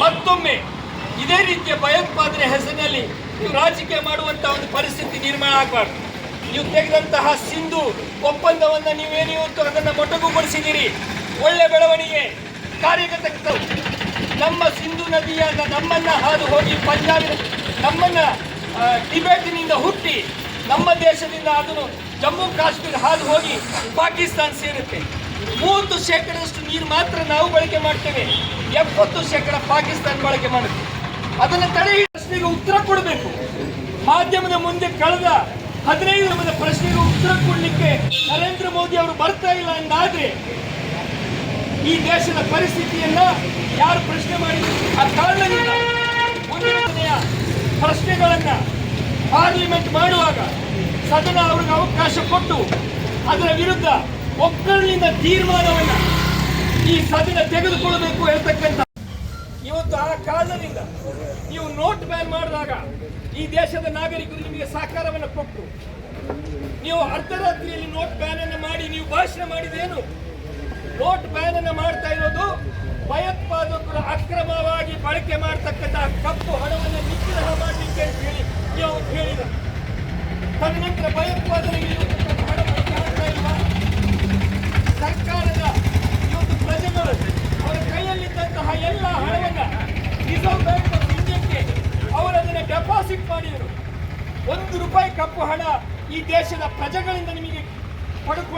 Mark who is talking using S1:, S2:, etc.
S1: ಮತ್ತೊಮ್ಮೆ ಇದೇ ರೀತಿಯ ಭಯೋತ್ಪಾದನೆ ಹೆಸರಿನಲ್ಲಿ ನೀವು ರಾಜಕೀಯ ಮಾಡುವಂತ ಒಂದು ಪರಿಸ್ಥಿತಿ ನಿರ್ಮಾಣ ಆಗಬಾರ್ದು. ನೀವು ತೆಗೆದಂತಹ ಸಿಂಧು ಒಪ್ಪಂದವನ್ನ ನೀವೇನು ಇವತ್ತು ಅದನ್ನು ಮೊಟಕುಗೊಳಿಸಿದ್ದೀರಿ? ಒಳ್ಳೆ ಬೆಳವಣಿಗೆ ಕಾರ್ಯಗತ ನಮ್ಮ ಸಿಂಧು ನದಿಯ ನಮ್ಮನ್ನ ಹಾದು ಹೋಗಿ ಪಂಜಾಬಿನ, ನಮ್ಮನ್ನ ಟಿಬೆಟ್ನಿಂದ ಹುಟ್ಟಿ ನಮ್ಮ ದೇಶದಿಂದ ಅದನ್ನು ಜಮ್ಮು ಕಾಶ್ಮೀರ ಹಾದು ಹೋಗಿ ಪಾಕಿಸ್ತಾನ ಸೇರುತ್ತೆ. ಮೂವತ್ತು ಶೇಕಡದಷ್ಟು ನೀರು ಮಾತ್ರ ನಾವು ಬಳಕೆ ಮಾಡ್ತೇವೆ. ಎಪ್ಪತ್ತು ಶೇಕಡ ಪಾಕಿಸ್ತಾನ ಬಳಕೆ ಮಾಡುತ್ತೆ ಅದನ್ನು ತಡೆ ಪ್ರಶ್ನೆಗೆ ಉತ್ತರ ಕೊಡಬೇಕು. ಮಾಧ್ಯಮದ ಮುಂದೆ ಕಳೆದ ಹದಿನೈದು ನಮ್ಮದ ಪ್ರಶ್ನೆಗೆ ಉತ್ತರ ಕೊಡಲಿಕ್ಕೆ ನರೇಂದ್ರ ಮೋದಿ ಅವರು ಬರ್ತಾ ಇಲ್ಲ ಎಂದಾದ್ರೆ ಈ ದೇಶದ ಪರಿಸ್ಥಿತಿಯನ್ನ ಯಾರು ಪ್ರಶ್ನೆ ಮಾಡಿದ್ರು? ಆ ಕಾರಣದಿಂದ ಮುಂದಿನ ದಿನ ಪ್ರಶ್ನೆಗಳನ್ನ ಪಾರ್ಲಿಮೆಂಟ್ ಮಾಡುವಾಗ ಸದನ ಅವ್ರಿಗೆ ಅವಕಾಶ ಕೊಟ್ಟು ಅದರ ವಿರುದ್ಧ ಒಕ್ಕಲಿನಿಂದ ತೀರ್ಮಾನವನ್ನ ಈ ಸದನ ತೆಗೆದುಕೊಳ್ಳಬೇಕು ಹೇಳ್ತಕ್ಕಂಥ ಕಾರಣದಿಂದ ನೀವು ನೋಟ್ ಬ್ಯಾನ್ ಮಾಡಿದಾಗ ಈ ದೇಶದ ನಾಗರಿಕರು ನಿಮಗೆ ಸಹಕಾರವನ್ನು ಕೊಟ್ಟರು ನೀವು ಅರ್ಧರಾತ್ರಿಯಲ್ಲಿ ನೋಟ್ ಬ್ಯಾನ್ ಅನ್ನು ಮಾಡಿ ನೀವು ಭಾಷಣ ಮಾಡಿದೇನು? ನೋಟ್ ಬ್ಯಾನ್ ಅನ್ನು ಮಾಡ್ತಾ ಇರೋದು ಭಯೋತ್ಪಾದಕರು ಅಕ್ರಮವಾಗಿ ಬಳಕೆ ಮಾಡತಕ್ಕಂತಹ ಕಪ್ಪು ಹಣವನ್ನು ನಿಗ್ರಹ ಮಾಡಲಿಕ್ಕೆ ಅಂತ ಹೇಳಿ ನೀವು ಹೇಳಿದ. ತದನಂತರ ಭಯೋತ್ಪಾದನೆಗೆ ಡೆಪಾಸಿಟ್ ಮಾಡಿದರು. ಒಂದು ರೂಪಾಯಿ ಕಪ್ಪು ಹಣ ಈ ದೇಶದ ಪ್ರಜೆಗಳಿಂದ ನಿಮಗೆ ಪಡ್ಕೊಂಡು